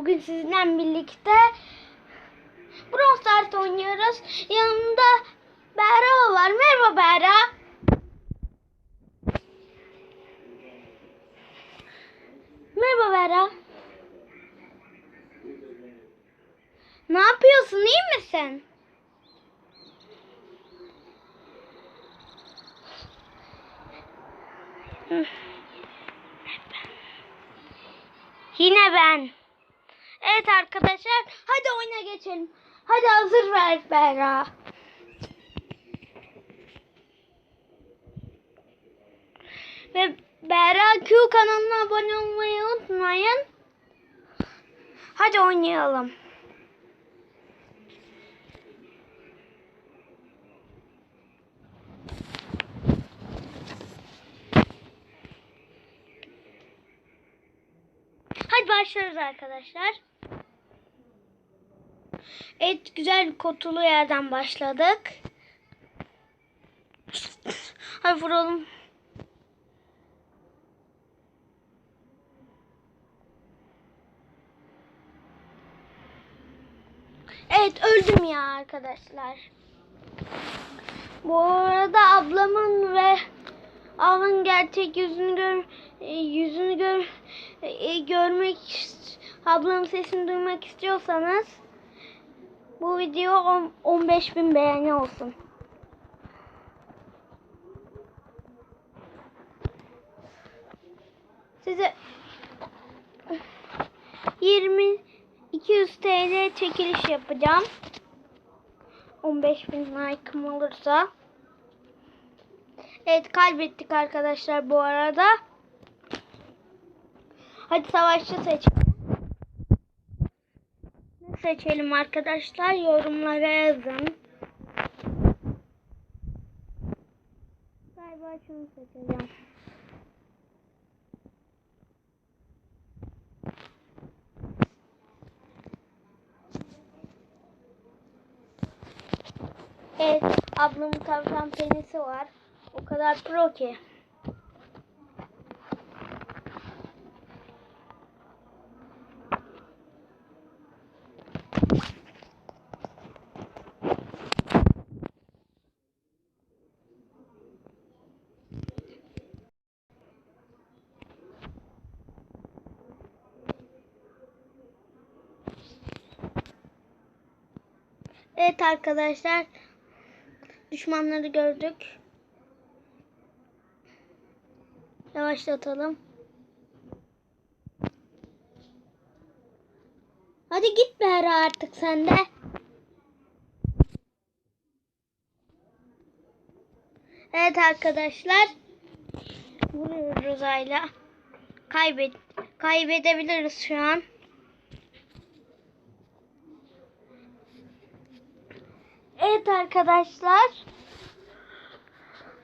Bugün sizinle birlikte Brawl Stars oynuyoruz. Yanımda Berra var. Merhaba Berra. Merhaba Berra. Ne yapıyorsun? İyi misin? Hı. Yine ben. Evet arkadaşlar hadi oyuna geçelim. Hadi hazır ver Berra. Ve Berra Q kanalına abone olmayı unutmayın. Hadi oynayalım. Hadi başlıyoruz arkadaşlar. Evet güzel kotulu yerden başladık. Hadi vuralım. Evet öldüm ya arkadaşlar. Bu arada ablamın ve avın gerçek yüzünü gör e, yüzünü gör e, görmek ablamın sesini duymak istiyorsanız bu video on- 15 bin beğeni olsun. Size 20 200 TL çekiliş yapacağım. 15 bin like'ım olursa. Evet kaybettik arkadaşlar bu arada. Hadi savaşçı seçelim. Seçelim arkadaşlar? Yorumlara yazın. Galiba şunu seçeceğim. Evet, ablamın tavşan penisi var. O kadar pro ki. Evet arkadaşlar. Düşmanları gördük. Yavaşlatalım. Hadi git Behra artık sen de. Evet arkadaşlar. Vuruyoruz Ayla. Kaybet kaybedebiliriz şu an. Evet arkadaşlar.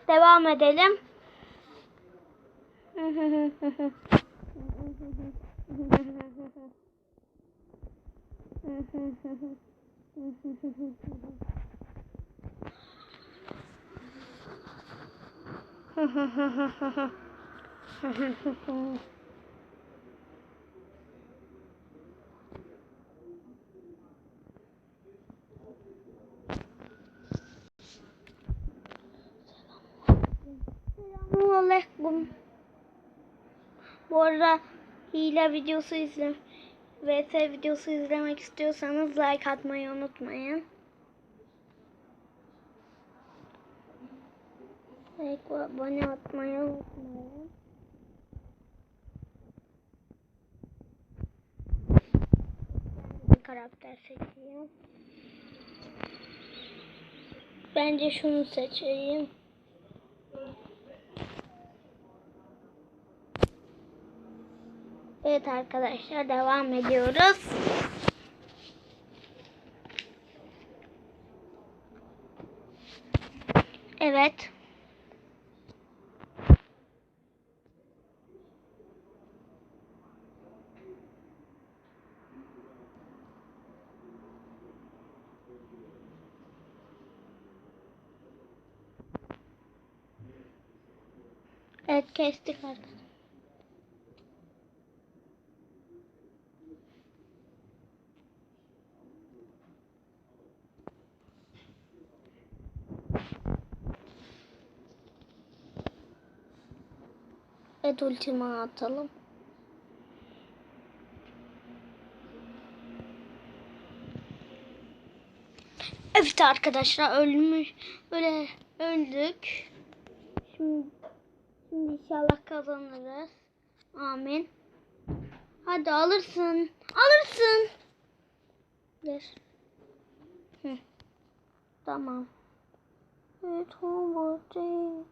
Devam edelim. Selamünaleyküm. Bu arada hile videosu izle VS videosu izlemek istiyorsanız like atmayı unutmayın. Like ve abone atmayı unutmayın. Bir karakter seçeyim. Bence şunu seçeyim. Evet arkadaşlar devam ediyoruz. Evet. Evet kestik arkadaşlar. Evet ultimi atalım. Evet arkadaşlar ölmüş öyle öldük. Şimdi, şimdi inşallah kazanırız. Amin. Hadi alırsın. Alırsın. Ver. Hı. Tamam. Evet olmadı.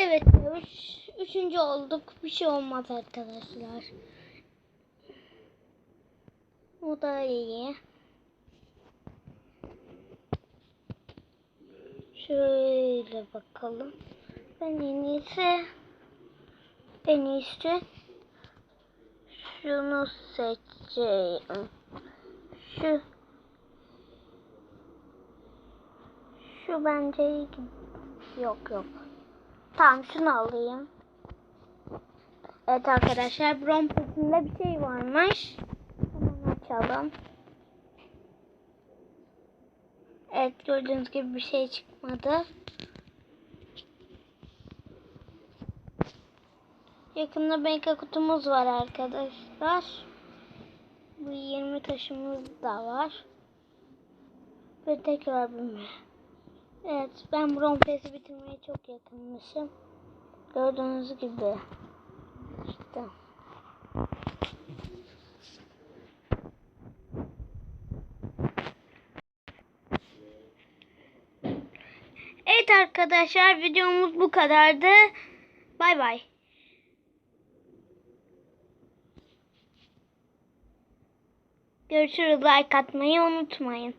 Evet, üç, üçüncü olduk. Bir şey olmaz arkadaşlar. Bu da iyi. Şöyle bakalım. Ben en iyisi en iyisi şunu seçeceğim. Şu şu bence. Yok yok. Tamam şunu alayım. Evet arkadaşlar bron petinde bir şey varmış. Hemen açalım. Evet gördüğünüz gibi bir şey çıkmadı. Yakında mega kutumuz var arkadaşlar. Bu 20 taşımız da var. Ve tekrar bir Evet ben bron pesi bitirmeye çok yakınmışım. Gördüğünüz gibi. İşte. Evet arkadaşlar videomuz bu kadardı. Bay bay. Görüşürüz. Like atmayı unutmayın.